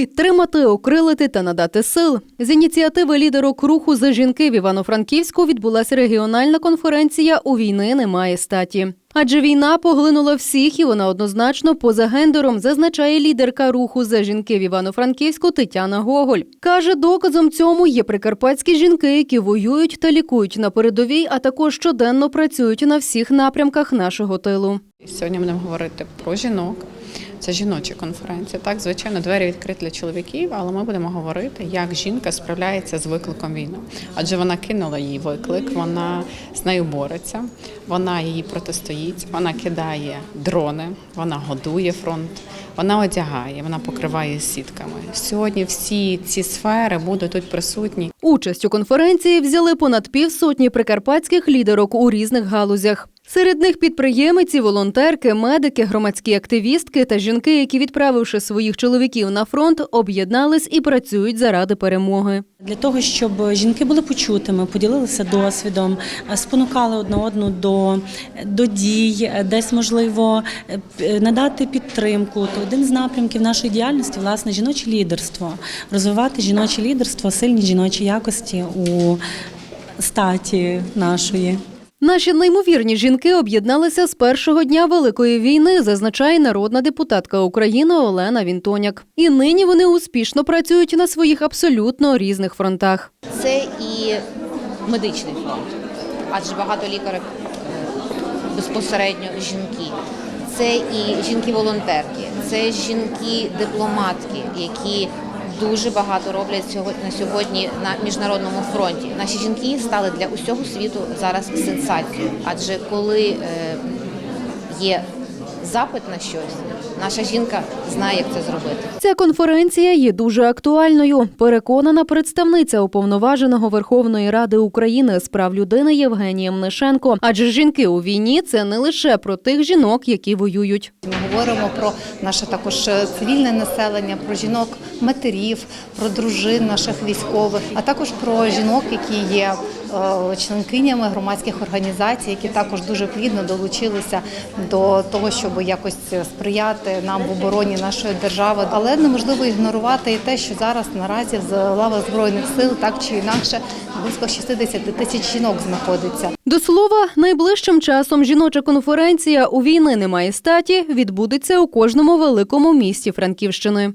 підтримати, окрилити та надати сил. З ініціативи лідерок руху за жінки в Івано-Франківську відбулася регіональна конференція У війни немає статі. Адже війна поглинула всіх, і вона однозначно поза гендером, зазначає лідерка руху за жінки в Івано-Франківську Тетяна Гоголь. Каже, доказом цьому є прикарпатські жінки, які воюють та лікують на передовій, а також щоденно працюють на всіх напрямках нашого тилу. Сьогодні будемо говорити про жінок. Це жіноча конференція. Так, звичайно, двері відкриті для чоловіків, але ми будемо говорити, як жінка справляється з викликом війни. Адже вона кинула їй виклик, вона з нею бореться, вона її протистоїть, вона кидає дрони, вона годує фронт, вона одягає, вона покриває сітками. Сьогодні всі ці сфери будуть тут присутні. Участь у конференції взяли понад півсотні прикарпатських лідерок у різних галузях. Серед них підприємиці, волонтерки, медики, громадські активістки та жінки, які, відправивши своїх чоловіків на фронт, об'єднались і працюють заради перемоги. Для того щоб жінки були почутими, поділилися досвідом, спонукали одна одну до, до дій, десь можливо надати підтримку. То один з напрямків нашої діяльності власне жіноче лідерство, розвивати жіноче лідерство, сильні жіночі якості у статі нашої. Наші неймовірні жінки об'єдналися з першого дня великої війни, зазначає народна депутатка України Олена Вінтоняк. І нині вони успішно працюють на своїх абсолютно різних фронтах. це і медичний фронт, адже багато лікарів е, безпосередньо жінки. Це і жінки-волонтерки, це жінки-дипломатки, які дуже багато роблять на сьогодні на міжнародному фронті. Наші жінки стали для усього світу зараз сенсацією, адже коли е, є запит на щось, наша жінка знає, як це зробити. Ця конференція є дуже актуальною. Переконана представниця уповноваженого Верховної Ради України з прав людини Євгенія Мнишенко. Адже жінки у війні це не лише про тих жінок, які воюють. Ми говоримо про наше також е, цивільне населення, про жінок матерів, про дружин наших військових, а також про жінок, які є членкинями громадських організацій, які також дуже плідно долучилися до того, щоб якось сприяти нам в обороні нашої держави. Але неможливо ігнорувати і те, що зараз наразі з лави збройних сил так чи інакше близько 60 тисяч жінок знаходиться. До слова, найближчим часом жіноча конференція у війни немає статі відбудеться у кожному великому місті Франківщини.